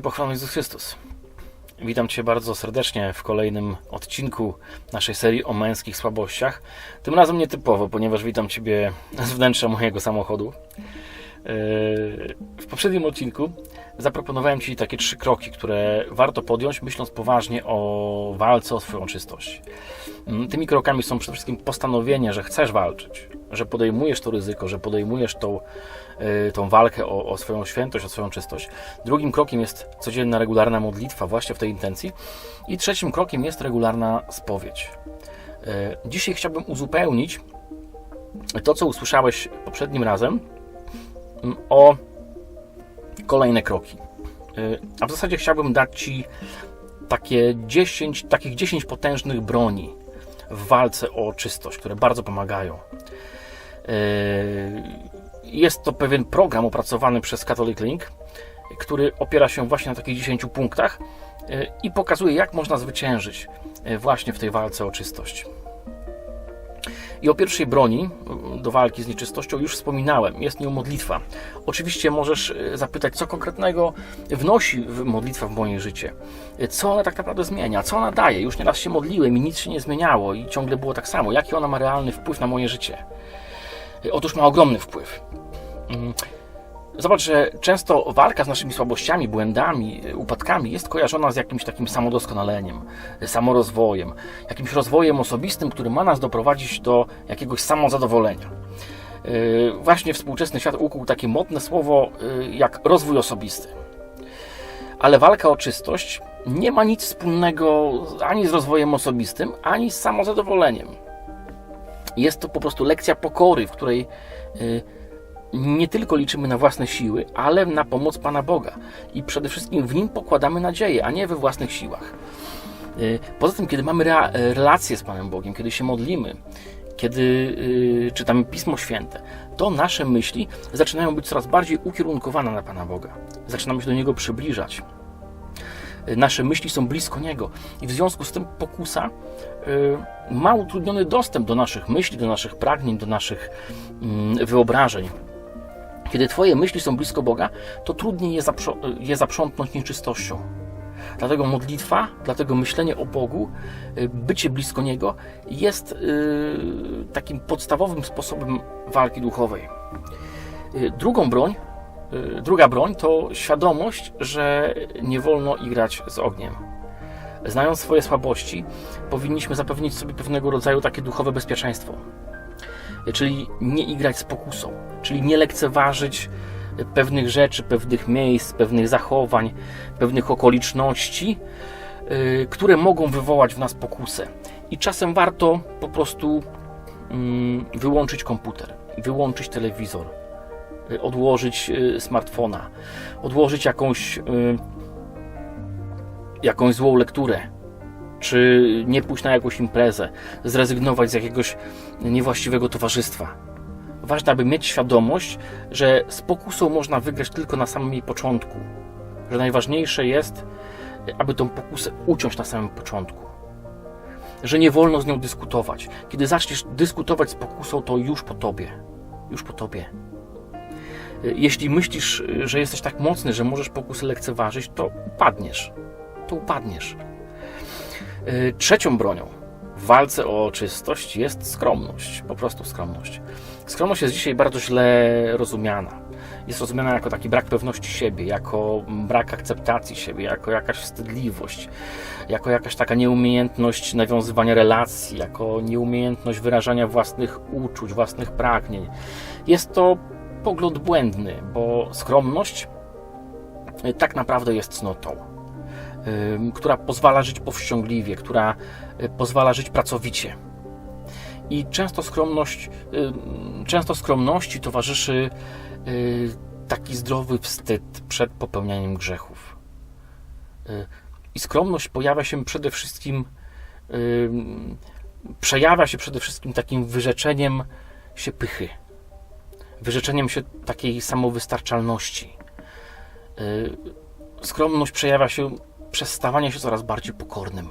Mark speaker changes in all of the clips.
Speaker 1: Będzie pochwalony Jezus Chrystus. Witam Cię bardzo serdecznie w kolejnym odcinku naszej serii o męskich słabościach. Tym razem nietypowo, ponieważ witam Ciebie z wnętrza mojego samochodu. Yy, W poprzednim odcinku zaproponowałem Ci takie trzy kroki, które warto podjąć, myśląc poważnie o walce o swoją czystość. Mm, Tymi krokami są przede wszystkim postanowienie, że chcesz walczyć, że podejmujesz to ryzyko, że podejmujesz tą, yy, tą walkę o, o swoją świętość, o swoją czystość. Drugim krokiem jest codzienna, regularna modlitwa, właśnie w tej intencji. I trzecim krokiem jest regularna spowiedź. Yy, Dzisiaj chciałbym uzupełnić to, co usłyszałeś poprzednim razem, o kolejne kroki. Yy, A w zasadzie chciałbym dać Ci takie 10, takich 10 potężnych broni w walce o czystość, które bardzo pomagają. Yy, Jest to pewien program opracowany przez Catholic Link, który opiera się właśnie na takich 10 punktach yy, i pokazuje, jak można zwyciężyć właśnie w tej walce o czystość. I o pierwszej broni do walki z nieczystością już wspominałem. Jest nią modlitwa. Oczywiście możesz yy, zapytać, co konkretnego wnosi modlitwa w moje życie. Yy, Co ona tak naprawdę zmienia? Co ona daje? Już nieraz się modliłem i nic się nie zmieniało i ciągle było tak samo. Jaki ona ma realny wpływ na moje życie? Yy, Otóż ma ogromny wpływ. Zobacz, że często walka z naszymi słabościami, błędami, yy, upadkami jest kojarzona z jakimś takim samodoskonaleniem, yy, samorozwojem, jakimś rozwojem osobistym, który ma nas doprowadzić do jakiegoś samozadowolenia. Yy, Właśnie współczesny świat ukuł takie modne słowo jak rozwój osobisty. Ale walka o czystość nie ma nic wspólnego ani z rozwojem osobistym, ani z samozadowoleniem. Jest to po prostu lekcja pokory, w której nie tylko liczymy na własne siły, ale na pomoc Pana Boga. I przede wszystkim w Nim pokładamy nadzieję, a nie we własnych siłach. Yy, Poza tym, kiedy mamy rea- relacje z Panem Bogiem, kiedy się modlimy, kiedy yy, czytamy Pismo Święte, to nasze myśli zaczynają być coraz bardziej ukierunkowane na Pana Boga. Zaczynamy się do Niego przybliżać. Nasze myśli są blisko Niego i w związku z tym pokusa ma utrudniony dostęp do naszych myśli, do naszych pragnień, do naszych mm, wyobrażeń. Kiedy Twoje myśli są blisko Boga, to trudniej je, je zaprzątnąć nieczystością. Dlatego modlitwa, dlatego myślenie o Bogu, y, bycie blisko Niego jest y, takim podstawowym sposobem walki duchowej. Y, Drugą broń, druga broń to świadomość, że nie wolno igrać z ogniem. Znając swoje słabości, powinniśmy zapewnić sobie pewnego rodzaju takie duchowe bezpieczeństwo. Y, Czyli nie igrać z pokusą, czyli nie lekceważyć pewnych rzeczy, pewnych miejsc, pewnych zachowań, pewnych okoliczności, yy, które mogą wywołać w nas pokusę. I czasem warto po prostu mm, wyłączyć komputer, wyłączyć telewizor, yy, odłożyć yy, smartfona, odłożyć jakąś, jakąś złą lekturę, czy nie pójść na jakąś imprezę, zrezygnować z jakiegoś niewłaściwego towarzystwa. Ważne, aby mieć świadomość, że z pokusą można wygrać tylko na samym jej początku. Że najważniejsze jest, aby tą pokusę uciąć na samym początku. Że nie wolno z nią dyskutować. Kiedy zaczniesz dyskutować z pokusą, to już po tobie. Już po tobie. Jeśli myślisz, że jesteś tak mocny, że możesz pokusy lekceważyć, to upadniesz. To upadniesz. Trzecią bronią w walce o czystość jest skromność. Po prostu skromność. Skromność jest dzisiaj bardzo źle rozumiana. Jest rozumiana jako taki brak pewności siebie, jako brak akceptacji siebie, jako jakaś wstydliwość, jako jakaś taka nieumiejętność nawiązywania relacji, jako nieumiejętność wyrażania własnych uczuć, własnych pragnień. Jest to pogląd błędny, bo skromność y, tak naprawdę jest cnotą, ym, która pozwala żyć powściągliwie, która pozwala żyć pracowicie. I często skromność, y, często skromności towarzyszy y, taki zdrowy wstyd przed popełnianiem grzechów. Y, I skromność pojawia się przede wszystkim, y, przejawia się przede wszystkim takim wyrzeczeniem się pychy, wyrzeczeniem się takiej samowystarczalności. Y, Skromność przejawia się przez stawanie się coraz bardziej pokornym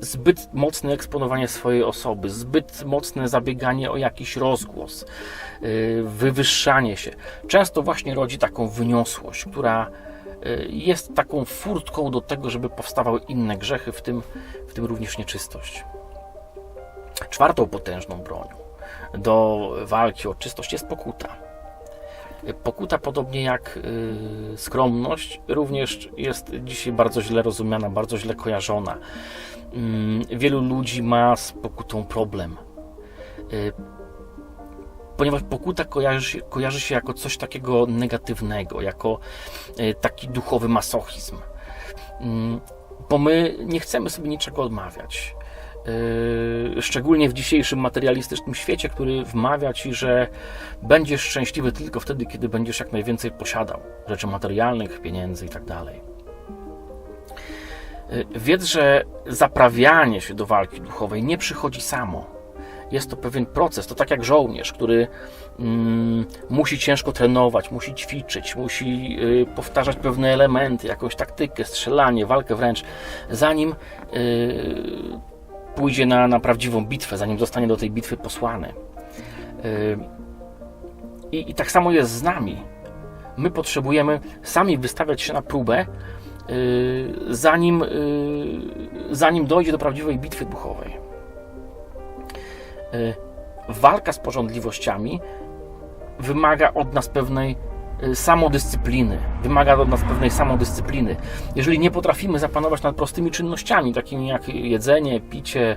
Speaker 1: zbyt mocne eksponowanie swojej osoby, zbyt mocne zabieganie o jakiś rozgłos, yy, wywyższanie się, często właśnie rodzi taką wyniosłość, która y, jest taką furtką do tego, żeby powstawały inne grzechy, w tym, w tym również nieczystość. Czwartą potężną bronią do walki o czystość jest pokuta. Pokuta, podobnie jak y, skromność, również jest dzisiaj bardzo źle rozumiana, bardzo źle kojarzona. Mm, wielu ludzi ma z pokutą problem. Y, ponieważ pokuta kojarzy kojarzy się jako coś takiego negatywnego, jako y, taki duchowy masochizm. Mm, bo my nie chcemy sobie niczego odmawiać. Yy, szczególnie w dzisiejszym materialistycznym świecie, który wmawia ci, że będziesz szczęśliwy tylko wtedy, kiedy będziesz jak najwięcej posiadał rzeczy materialnych, pieniędzy itd. Yy, Wiedz, że zaprawianie się do walki duchowej nie przychodzi samo. Jest to pewien proces, to tak jak żołnierz, który mm, musi ciężko trenować, musi ćwiczyć, musi y, powtarzać pewne elementy, jakąś taktykę, strzelanie, walkę wręcz, zanim y, pójdzie na, na prawdziwą bitwę, zanim zostanie do tej bitwy posłany. Yy, I, I tak samo jest z nami. My potrzebujemy sami wystawiać się na próbę, yy, zanim, yy, zanim dojdzie do prawdziwej bitwy duchowej. Walka z porządliwościami wymaga od nas pewnej Y, samodyscypliny. Wymaga od nas pewnej samodyscypliny. Jeżeli nie potrafimy zapanować nad prostymi czynnościami, takimi jak jedzenie, picie,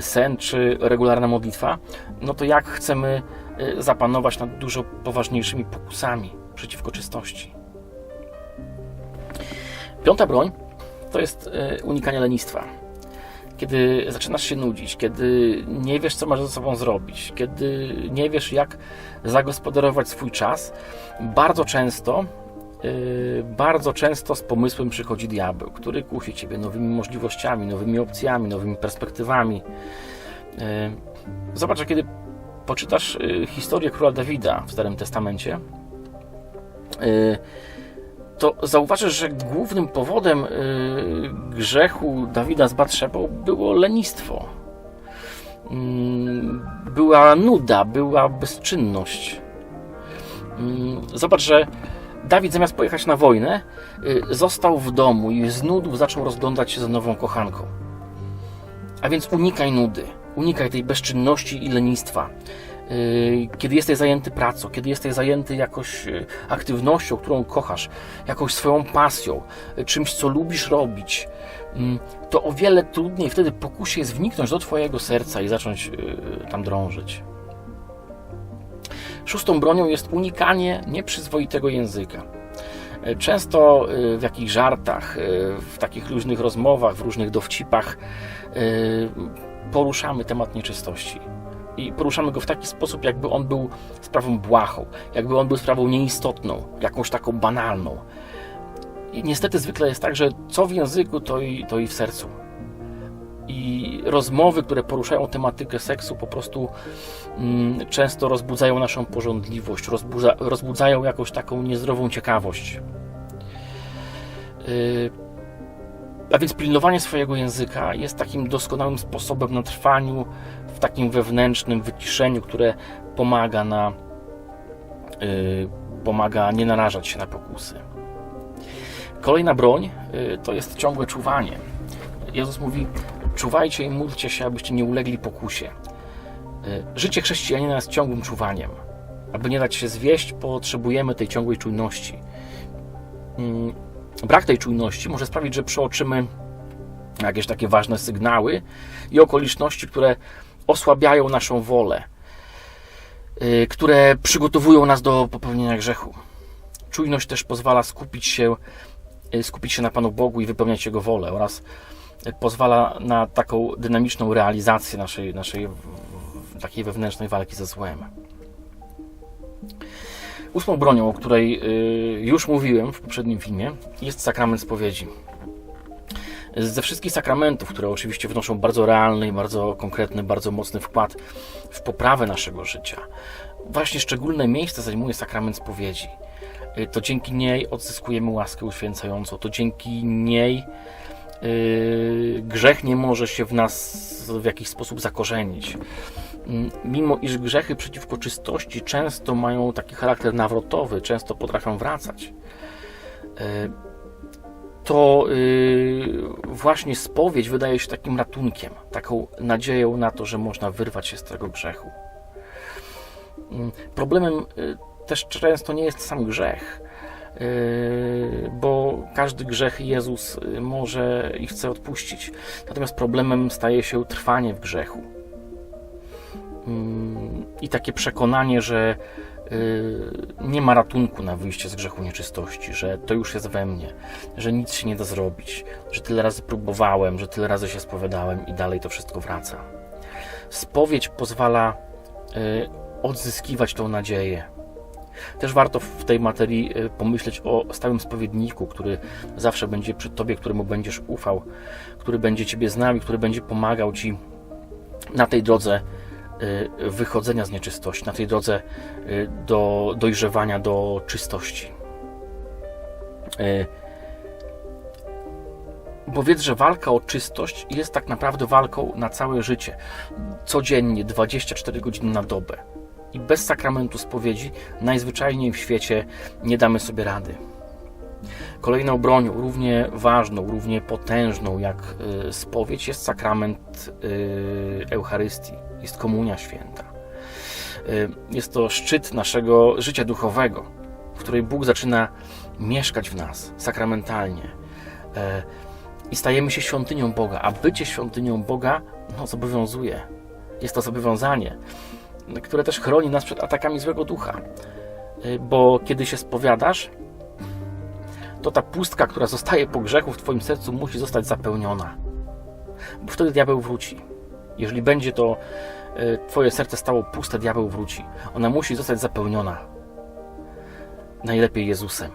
Speaker 1: sen czy regularna modlitwa, no to jak chcemy y, zapanować nad dużo poważniejszymi pokusami przeciwko czystości? Piąta broń to jest y, unikanie lenistwa kiedy zaczynasz się nudzić, kiedy nie wiesz, co masz ze sobą zrobić, kiedy nie wiesz, jak zagospodarować swój czas, bardzo często, yy, bardzo często z pomysłem przychodzi diabeł, który kusi ciebie nowymi możliwościami, nowymi opcjami, nowymi perspektywami. Yy, zobacz, kiedy poczytasz yy, historię króla Dawida w Starym Testamencie, to zauważysz, że głównym powodem y, grzechu Dawida z Batrzebą było lenistwo. Mm, była nuda, była bezczynność. Mm, zobacz, że Dawid zamiast pojechać na wojnę, y, został w domu i z nudów zaczął rozglądać się za nową kochanką. A więc unikaj nudy, unikaj tej bezczynności i lenistwa. Y, kiedy jesteś zajęty pracą, kiedy jesteś zajęty jakąś y, aktywnością, którą kochasz, jakąś swoją pasją, y, czymś, co lubisz robić, mm, to o wiele trudniej wtedy pokusie jest wniknąć do Twojego serca i zacząć tam drążyć. Szóstą bronią jest unikanie nieprzyzwoitego języka. Często w jakichś żartach, w takich luźnych rozmowach, w różnych dowcipach poruszamy temat nieczystości i poruszamy go w taki sposób, jakby on był sprawą błahą, jakby on był sprawą nieistotną, jakąś taką banalną. I niestety zwykle jest tak, że co w języku, to i, to i w sercu. I rozmowy, które poruszają tematykę seksu, po prostu mm, często rozbudzają naszą porządliwość, rozbudza, rozbudzają jakąś taką niezdrową ciekawość. Yy, a więc pilnowanie swojego języka jest takim doskonałym sposobem na trwaniu w takim wewnętrznym wyciszeniu, które pomaga na yy, pomaga nie narażać się na pokusy. Kolejna broń yy, to jest ciągłe czuwanie. Jezus mówi: czuwajcie i módlcie się, abyście nie ulegli pokusie. Yy, życie chrześcijanina jest ciągłym czuwaniem. Aby nie dać się zwieść, potrzebujemy tej ciągłej czujności. Yy, brak tej czujności może sprawić, że przeoczymy jakieś takie ważne sygnały i okoliczności, które osłabiają naszą wolę, y, które przygotowują nas do popełnienia grzechu. Czujność też pozwala skupić się, y, skupić się na Panu Bogu i wypełniać Jego wolę oraz pozwala na taką dynamiczną realizację naszej, naszej takiej wewnętrznej walki ze złem. Ósmą bronią, o której y, już mówiłem w poprzednim filmie, jest sakrament spowiedzi. Ze wszystkich sakramentów, które oczywiście wnoszą bardzo realny i bardzo konkretny, bardzo mocny wkład w poprawę naszego życia, właśnie szczególne miejsce zajmuje sakrament spowiedzi. Y, to dzięki niej odzyskujemy łaskę uświęcającą, to dzięki niej yy, grzech nie może się w nas w jakiś sposób zakorzenić. Mimo iż grzechy przeciwko czystości często mają taki charakter nawrotowy, często potrafią wracać. Yy, to yy, właśnie spowiedź wydaje się takim ratunkiem, taką nadzieją na to, że można wyrwać się z tego grzechu. Mm, Problemem y, też często nie jest sam grzech, y, bo każdy grzech Jezus y, może i chce odpuścić. Natomiast problemem staje się trwanie w grzechu. I takie przekonanie, że y, nie ma ratunku na wyjście z grzechu nieczystości, że to już jest we mnie, że nic się nie da zrobić, że tyle razy próbowałem, że tyle razy się spowiadałem i dalej to wszystko wraca. Spowiedź pozwala y, odzyskiwać tą nadzieję. Też warto w tej materii y, pomyśleć o stałym spowiedniku, który zawsze będzie przy tobie, któremu będziesz ufał, który będzie ciebie znał i który będzie pomagał ci na tej drodze wychodzenia z nieczystości, na tej drodze y, do dojrzewania do czystości. Y, Bo wiedz, że walka o czystość jest tak naprawdę walką na całe życie. Codziennie, 24 godziny na dobę. I bez sakramentu spowiedzi najzwyczajniej w świecie nie damy sobie rady. Kolejną bronią, równie ważną, równie potężną jak y, spowiedź, jest sakrament y, Eucharystii, jest komunia święta. Y, Jest to szczyt naszego życia duchowego, w której Bóg zaczyna mieszkać w nas sakramentalnie. I stajemy się świątynią Boga, a bycie świątynią Boga no, zobowiązuje. Jest to zobowiązanie, które też chroni nas przed atakami złego ducha. Bo kiedy się spowiadasz, to ta pustka, która zostaje po grzechu w Twoim sercu, musi zostać zapełniona. Bo wtedy diabeł wróci. Jeżeli będzie to y, Twoje serce stało puste, diabeł wróci. Ona musi zostać zapełniona. Najlepiej Jezusem,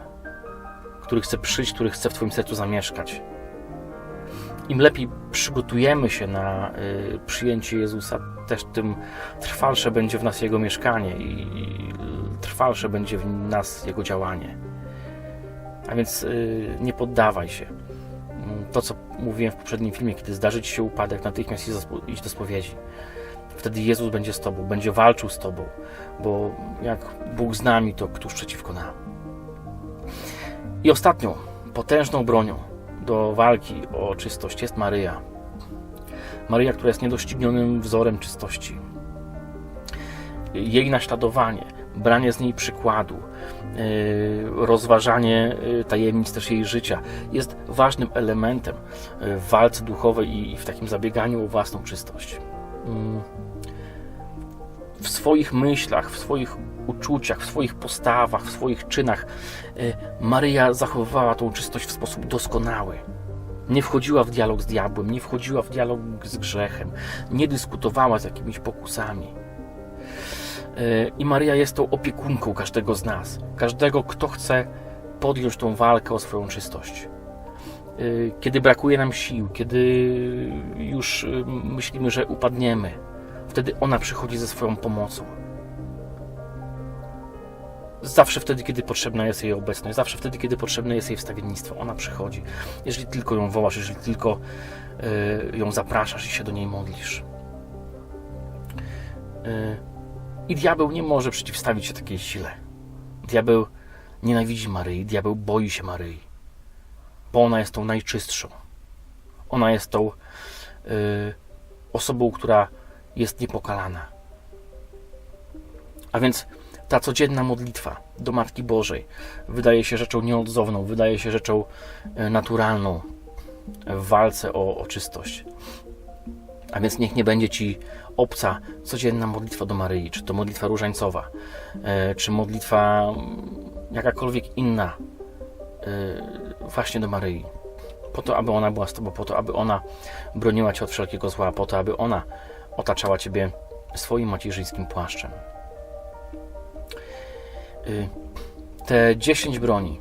Speaker 1: który chce przyjść, który chce w Twoim sercu zamieszkać. Im lepiej przygotujemy się na y, przyjęcie Jezusa, też tym trwalsze będzie w nas Jego mieszkanie i trwalsze będzie w nas Jego działanie. A więc y, nie poddawaj się. Mm, To, co mówiłem w poprzednim filmie, kiedy zdarzy Ci się upadek, natychmiast idź do spowiedzi. Wtedy Jezus będzie z Tobą, będzie walczył z Tobą, bo jak Bóg z nami, to któż przeciwko nam. I ostatnią, potężną bronią do walki o czystość jest Maryja. Maryja, która jest niedoścignionym wzorem czystości. Jej naśladowanie, branie z niej przykładu, yy, rozważanie yy, tajemnic też jej życia jest ważnym elementem yy, w walce duchowej i w takim zabieganiu o własną czystość. Mm. W swoich myślach, w swoich uczuciach, w swoich postawach, w swoich czynach Maryja zachowywała tą czystość w sposób doskonały. Nie wchodziła w dialog z diabłem, nie wchodziła w dialog z grzechem, nie dyskutowała z jakimiś pokusami. I Maria jest tą opiekunką każdego z nas, każdego, kto chce podjąć tą walkę o swoją czystość. Yy, Kiedy brakuje nam sił, kiedy już yy, myślimy, że upadniemy, wtedy ona przychodzi ze swoją pomocą. Zawsze wtedy, kiedy potrzebna jest jej obecność, zawsze wtedy, kiedy potrzebne jest jej wstawiennictwo, ona przychodzi. Jeżeli tylko ją wołasz, jeżeli tylko y, ją zapraszasz i się do niej modlisz. Y, I diabeł nie może przeciwstawić się takiej sile. Diabeł nienawidzi Maryi, diabeł boi się Maryi, bo ona jest tą najczystszą. Ona jest tą y, osobą, która jest niepokalana. A więc ta codzienna modlitwa do Matki Bożej wydaje się rzeczą nieodzowną, wydaje się rzeczą e, naturalną w walce o, o czystość. A więc niech nie będzie ci obca codzienna modlitwa do Maryi, czy to modlitwa różańcowa, e, czy modlitwa mm, jakakolwiek inna e, właśnie do Maryi. Po to, aby ona była z Tobą, po to, aby ona broniła Cię od wszelkiego zła, po to, aby ona otaczała Ciebie swoim macierzyńskim płaszczem. Y, Te 10 broni,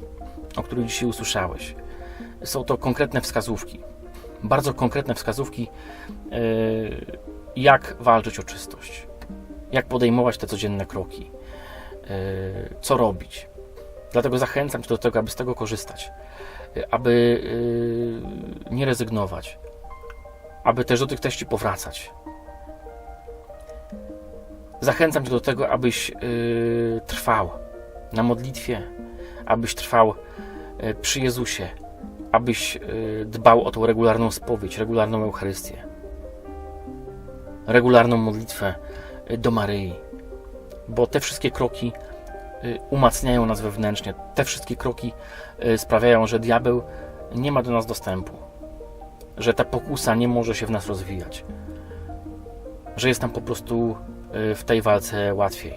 Speaker 1: o których dzisiaj usłyszałeś, są to konkretne wskazówki. Bardzo konkretne wskazówki, jak walczyć o czystość, jak podejmować te codzienne kroki, y, co robić. Dlatego zachęcam Cię do tego, aby z tego korzystać, y, aby y, nie rezygnować, aby też do tych treści powracać. Zachęcam Cię do tego, abyś trwał na modlitwie, abyś trwał przy Jezusie, abyś dbał o tą regularną spowiedź, regularną Eucharystię, regularną modlitwę y, do Maryi, bo te wszystkie kroki y, umacniają nas wewnętrznie. Te wszystkie kroki y, sprawiają, że diabeł nie ma do nas dostępu, że ta pokusa nie może się w nas rozwijać, że jest nam po prostu w tej walce łatwiej.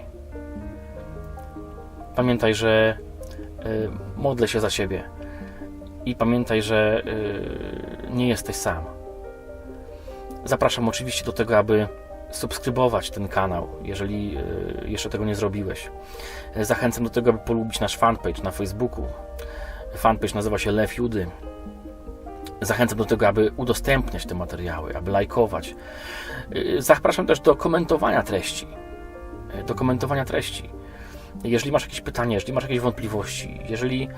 Speaker 1: Pamiętaj, że modlę się za siebie i pamiętaj, że nie jesteś sam. Zapraszam oczywiście do tego, aby subskrybować ten kanał, jeżeli y, jeszcze tego nie zrobiłeś. Zachęcam do tego, aby polubić nasz fanpage na Facebooku. Fanpage nazywa się Lew Judy. Zachęcam do tego, aby udostępniać te materiały, aby lajkować. Y, Zapraszam też do komentowania treści. Do komentowania treści. Jeżeli masz jakieś pytanie, jeżeli masz jakieś wątpliwości, jeżeli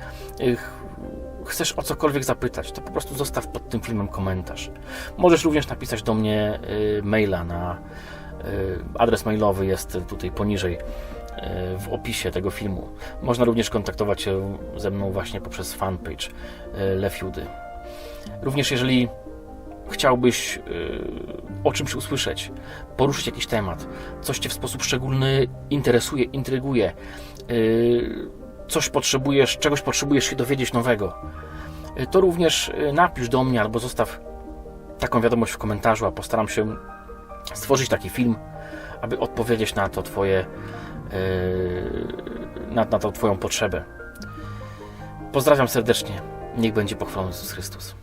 Speaker 1: chcesz o cokolwiek zapytać, to po prostu zostaw pod tym filmem komentarz. Możesz również napisać do mnie y, maila na y, adres mailowy jest tutaj poniżej y, w opisie tego filmu. Można również kontaktować się ze mną właśnie poprzez fanpage y, Lew Judy. Również jeżeli chciałbyś o czymś usłyszeć, poruszyć jakiś temat, coś Cię w sposób szczególny interesuje, intryguje, coś potrzebujesz, czegoś potrzebujesz się dowiedzieć nowego, y, to również y, napisz do mnie albo zostaw taką wiadomość w komentarzu, a postaram się stworzyć taki film, aby odpowiedzieć na to Twoje, y, na, na Twoją potrzebę. Pozdrawiam serdecznie. Niech będzie pochwalony Jezus Chrystus.